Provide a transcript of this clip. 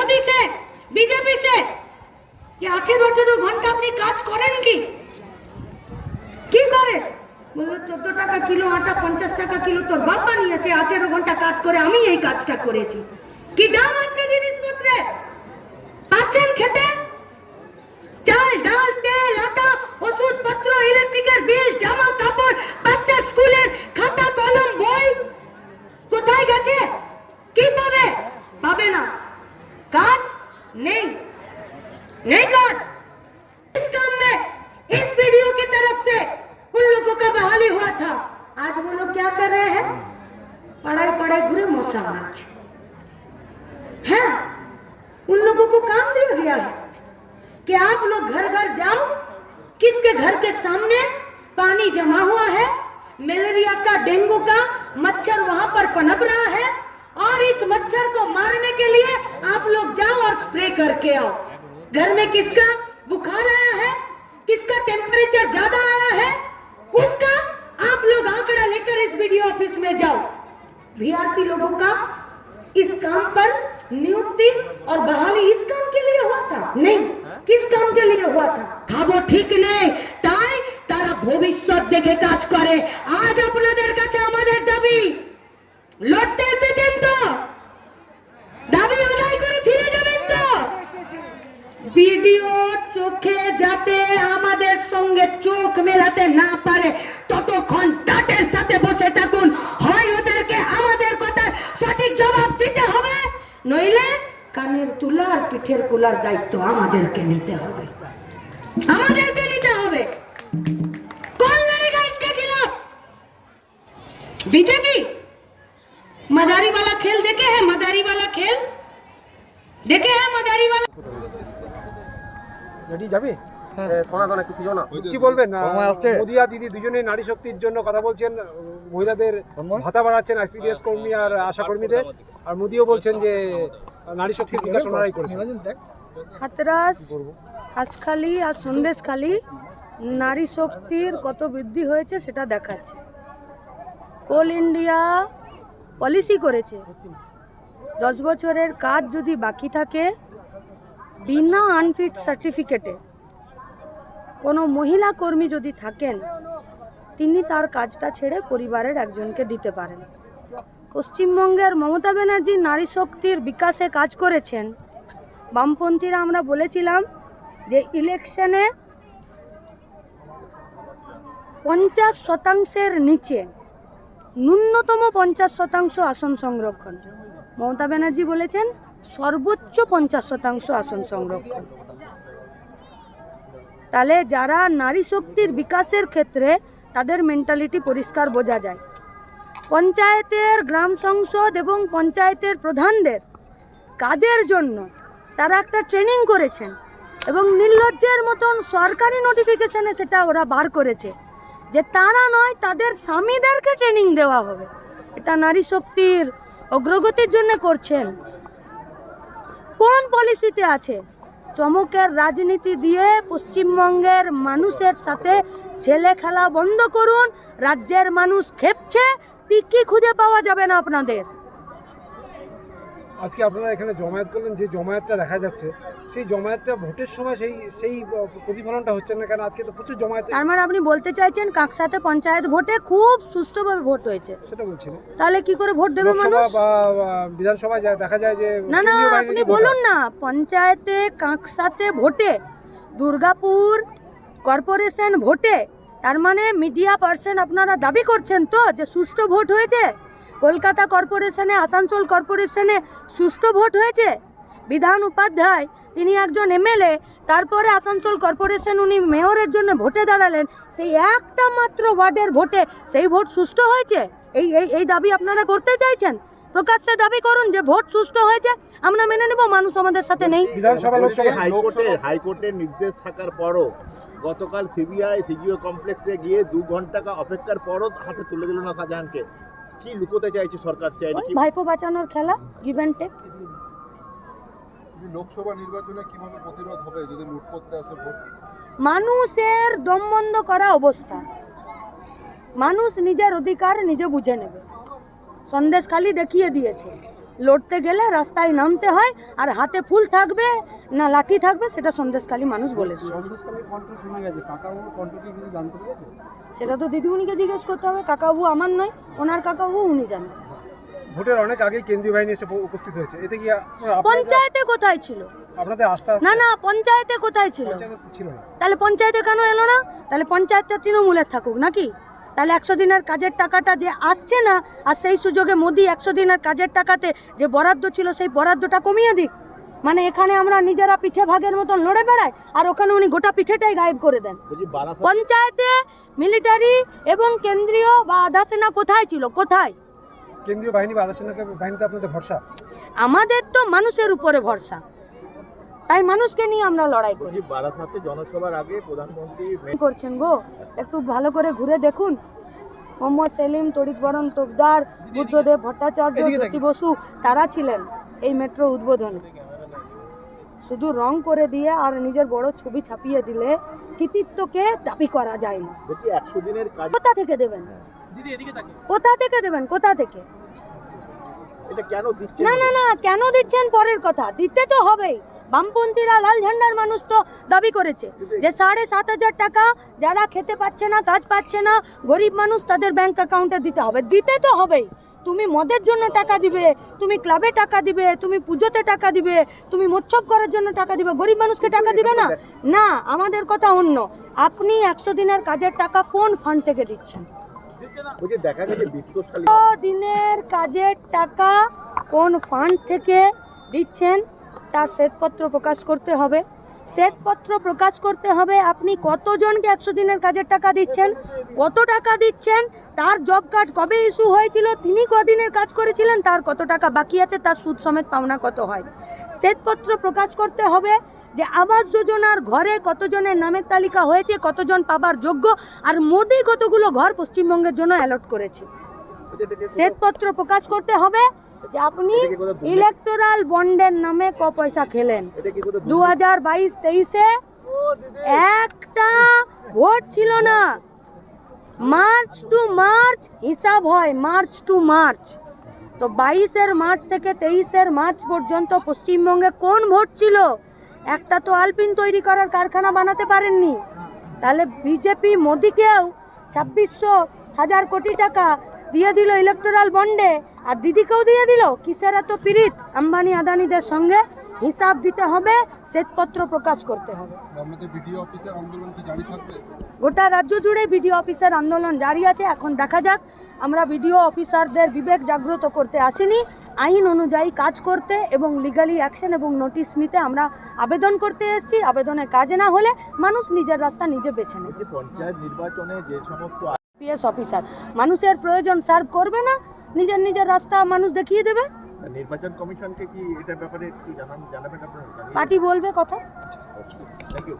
মোদি সে BJP সে আঠেরো আঠেরো ঘণ্টা আপনি কাজ করেন কি কি করে বলল চোদ্দ টাকা কিলো আটা পঞ্চাশ টাকা কিলো তোর বাপ বানিয়েছে আঠেরো ঘণ্টা কাজ করে আমি এই কাজটা করেছি কি দাম আজকে কাজ নেই नहीं काज इस काम में इस वीडियो की तरफ से उन लोगों का बहाली हुआ था आज वो लोग क्या कर रहे हैं पढ़ाई पढ़ाई घुरे मौसा मार्च है उन लोगों को काम दिया गया है कि आप लोग घर घर जाओ किसके घर के सामने पानी जमा हुआ है मलेरिया का डेंगू का मच्छर वहां पर पनप रहा है और इस मच्छर को मारने के लिए आप लोग जाओ और स्प्रे करके आओ घर में किसका बुखार आया है किसका टेम्परेचर ज्यादा आया है उसका आप लोग आंकड़ा लेकर इस वीडियो ऑफिस में जाओ वीआरपी लोगों का इस काम पर नियुक्ति और बहाली इस काम के लिए हुआ था नहीं किस काम के लिए हुआ था খাবো ঠিক নেই তাই তারা ভবিষ্যৎ দেখে কাজ করে আজ আপনাদের কাছে আমাদের দাবি লড়তে এসেছেন তো? দাবি আদায় করে ফিরে যাবেন তো? ভিডিও চোখে যাতে আমাদের সঙ্গে চোখ মেলাতে না পারে, ততক্ষণ টাটের সাথে বসে থাকুন। হয় ওদেরকে আমাদের কথা সঠিক জবাব দিতে হবে, নইলে কানের তুলার পিঠের কুলার দায়িত্ব আমাদেরকে নিতে হবে। আমাদেরকে নিতে হবে। বিজেপি मदारी वाला खेल देखे हैं मदारी वाला खेल देखे हैं मदारी वाला রেডি যাবি এ, সনাতন একটু পিছন না কি বলবেন আহ, সময় আসছে। মোদি আর দিদি দুজনেই নারী শক্তির জন্য কথা বলছেন আহ, মহিলাদের সময়? ভাতা বাড়াচ্ছেন আইসিডিএস কর্মী আর আশা কর্মীদের আর মোদিও বলছেন যে আহ, নারী শক্তির বিকাশ ওনারাই করেছেন হাতরাস হাঁসখালি আর সন্দেশখালি নারী শক্তির কত বৃদ্ধি হয়েছে সেটা দেখাচ্ছে কোল ইন্ডিয়া পলিসি করেছে। দশ বছরের কাজ যদি বাকি থাকে, বিনা আনফিট সার্টিফিকেটে কোনো মহিলা কর্মী যদি থাকেন, তিনি তার কাজটা ছেড়ে পরিবারের একজনকে দিতে পারেন। পশ্চিমবঙ্গের মমতা ব্যানার্জি নারী শক্তির বিকাশে কাজ করেছেন। বামপন্থীরা আমরা বলেছিলাম যে ইলেকশনে পঞ্চাশ শতাংশের নিচে ন্যূনতম পঞ্চাশ শতাংশ আসন সংরক্ষণ। মমতা ব্যানার্জি বলেছেন, সর্বোচ্চ পঞ্চাশ শতাংশ আসন সংরক্ষণ। তাহলে যারা নারী শক্তির বিকাশের ক্ষেত্রে তাদের মেন্টালিটি পরিষ্কার বোঝা যায়। পঞ্চায়েতের গ্রাম সংসদ এবং পঞ্চায়েতের প্রধানদের কাজের জন্য তারা একটা ট্রেনিং করেছেন এবং নির্লজ্জের মতন সরকারি নোটিফিকেশনে সেটা ওরা বার করেছে। যে তারা নয়, তাদের স্বামীদেরকে ট্রেনিং দেওয়া হবে। এটা নারী শক্তির অগ্রগতির জন্য করছেন। কোন পলিসিতে আছে? চমকের রাজনীতি দিয়ে পশ্চিমবঙ্গের মানুষের সাথে ছেলে খেলা বন্ধ করুন, রাজ্যের মানুষ খেপছে, টিকি খুঁজে পাওয়া যাবে না আপনাদের। আজকে আপনারা এখানে জমায়েত করলেন যে জমায়েতটা দেখা যাচ্ছে সেই জমায়েতটা ভোটের সময় সেই সেই প্রতিফলনটা হচ্ছে না কেন আজকে তো প্রচুর জমায়েত তার মানে আপনি বলতে চাইছেন কাকসাতে পঞ্চায়েত ভোটে খুব সুষ্ঠুভাবে ভোট হয়েছে। সেটা বলছি না। তাহলে কি করে ভোট দেবে মানুষ? বা বা বিধানসভায় যা- দেখা যায় যে না না আপনি বলুন না পঞ্চায়েতে কাঁকসাতে ভোটে দুর্গাপুর কর্পোরেশন ভোটে তার মানে মিডিয়া পার্সন আপনারা দাবি করছেন তো যে সুষ্ঠু ভোট হয়েছে? কলকাতা কর্পোরেশনে আসানসোল কর্পোরেশনে সুষ্ঠু ভোট হয়েছে? বিধান উপাধ্যায় তিনি একজন এমএলএ তারপরে আসানসোল কর্পোরেশন উনি মেয়রের জন্য ভোটে দাঁড়ালেন সেই একটা মাত্র ওয়ার্ডের ভোটে সেই ভোট সুষ্ঠু হয়েছে? এই এই এই দাবি আপনারা করতে চাইছেন? প্রকাশ্যে দাবি করুন যে ভোট সুষ্ঠু হয়েছে আমরা মেনে নেব মানুষ আমাদের সাথে নেই। বিধানসভা লোকসভা হাইকোর্টের হাইকোর্টের নির্দেশ থাকার পরও গতকাল সিবিআই সিজিও কমপ্লেক্সে গিয়ে দু ঘণ্টা অপেক্ষার পরও হাতে তুলে দিল না শাহজাহানকে। কি লুকোতে চাইছে সরকার? চাইছে কি ভাইপো বাঁচানোর খেলা গিভ অ্যান্ড টেক লোকসভা নির্বাচনে কীভাবে প্রতিরোধ হবে যদি লুট করতে আসে ভোট? মানুষের দম বন্ধ করা অবস্থা। মানুষ নিজের অধিকার নিজে বুঝে নেবে। সন্দেশ খালি দেখিয়ে দিয়েছে। লড়তে গেলে রাস্তায় নামতে হয় আর হাতে ফুল থাকবে না লাঠি থাকবে সেটা সন্দেশকালী মানুষ বলে দিয়েছে। সেটা তো দিদিমণিকে জিজ্ঞেস করতে হবে কাকাবু আমার নয় ওনার কাকাবু উনি জানেন। ভোটের অনেক আগেই কেন্দ্রীয় বাহিনী এসে উপস্থিত হয়েছে। এতে কি পঞ্চায়েতে কোথায় ছিল? আপনাদের আস্থা না না পঞ্চায়েতে কোথায় ছিল? ছিল না। তাহলে পঞ্চায়েতে কেন এলো না? তাহলে পঞ্চায়েতটা তৃণমূলের থাকুক নাকি? তাহলে একশো দিনের কাজের টাকাটা যে আসছে না আর সেই সুযোগে মোদি একশো দিনের কাজের টাকাতে যে বরাদ্দ ছিল সেই বরাদ্দটা কমিয়ে দিক। মানে এখানে আমরা নিজেরা পিঠে ভাগের মতন লড়ে বেড়াই আর ওখানে উনি গোটা পিঠেটাই গায়েব করে দেন। পঞ্চায়েতে মিলিটারি এবং কেন্দ্রীয় বা আধা সেনা কোথায় ছিল? কোথায়? কেন্দ্রীয় বাহিনী বা আধা সেনা বাহিনীতে আপনাদের ভরসা? আমাদের তো মানুষের উপরে ভরসা। তাই মানুষকে নিয়ে আমরা লড়াই করি। বারাসাতে জনসভার আগে প্রধানমন্ত্রী করছেন গো। একটু ভালো করে ঘুরে দেখুন। মোহাম্মদ সেলিম তড়িৎ বরণ তোকদার বুদ্ধদেব ভট্টাচার্য জ্যোতি বসু তারা ছিলেন এই মেট্রো উদ্বোধনে। শুধু রং করে দিয়ে আর নিজের বড় ছবি ছাপিয়ে দিলে কৃতিত্বকে দাবি করা যায় না। কাজ কোথা থেকে দেবেন? কোথা থেকে দেবেন? কোথা থেকে? এটা কেন দিচ্ছে না না না কেন দিচ্ছেন? পরের কথা। দিতে তো হবেই। বামপন্থীরা লাল ঝান্ডার মানুষ তো দাবি করেছে যে সাড়ে সাত হাজার টাকা যারা খেতে পাচ্ছে না কাজ পাচ্ছে না গরিব মানুষ তাদের ব্যাংক অ্যাকাউন্টে দিতে হবে। দিতে তো হবেই। তুমি মদের জন্য টাকা দিবে তুমি ক্লাবে টাকা দিবে তুমি পুজোতে টাকা দিবে তুমি মোচ্ছব করার জন্য টাকা দিবে গরিব মানুষকে টাকা দিবে না? না আমাদের কথা অন্য। আপনি একশো দিনের কাজের টাকা কোন ফান্ড থেকে দিচ্ছেন? দিনের কাজের টাকা কোন ফান্ড থেকে দিচ্ছেন? তার শ্বেতপত্র প্রকাশ করতে হবে। শ্বেতপত্র প্রকাশ করতে হবে, আপনি কতজনকে একশো দিনের কাজের টাকা দিচ্ছেন? কত টাকা দিচ্ছেন? তার জব কার্ড কবে ইস্যু হয়েছিল? তিনি কদিনের কাজ করেছিলেন? তার কত টাকা বাকি আছে? তার সুদ সমেত পাওনা কত হয়? শ্বেতপত্র প্রকাশ করতে হবে যে আবাস যোজনার ঘরে কতজনের নামের তালিকা হয়েছে, কতজন পাবার যোগ্য, আর মোদি কতগুলো ঘর পশ্চিমবঙ্গের জন্য অ্যালট করেছে। শ্বেতপত্র প্রকাশ করতে হবে যে আপনি ইলেকটোরাল বন্ডের নামে ক পয়সা খেলেন? দু হাজার বাইশ তেইশে একটা ভোট ছিল না। মার্চ টু মার্চ হিসাব হয় মার্চ টু মার্চ। তো বাইশের মার্চ থেকে তেইশের মার্চ পর্যন্ত পশ্চিমবঙ্গে কোন ভোট ছিল? একটা তো আলপিন তৈরি করার কারখানা বানাতে পারেননি। তাহলে বিজেপি মোদিকেও ছাব্বিশশো হাজার কোটি টাকা দিয়ে দিল ইলেকটোরাল বন্ডে আর দিদিকেও দিয়ে দিল কিসের এত পীড়িত? আম্বানি আদানিদের সঙ্গে হিসাব দিতে হবে শ্বেতপত্র প্রকাশ করতে হবে। আমাদের ভিডিও অফিসের আন্দোলন কি জারি থাকবে? গোটা রাজ্য জুড়ে বিডিও অফিসার আন্দোলন জারি আছে এখন দেখা যাক। আমরা বিডিও অফিসারদের বিবেক জাগ্রত করতে আসিনি। আইন অনুযায়ী কাজ করতে এবং লিগালি অ্যাকশন এবং নোটিশ নিতে আমরা আবেদন করতে এসেছি। আবেদনে কাজ না হলে মানুষ নিজের রাস্তা নিজে বেছে নেবে। পঞ্চায়েত নির্বাচনে যে সমস্ত পিএস অফিসার মানুষের প্রয়োজন সার্ভ করবে না নিজের নিজের রাস্তা মানুষ দেখিয়ে দেবে। নির্বাচন কমিশনকে কি এটার ব্যাপারে একটু জানাবেন আপনারা? পার্টি বলবে কথা। Thank you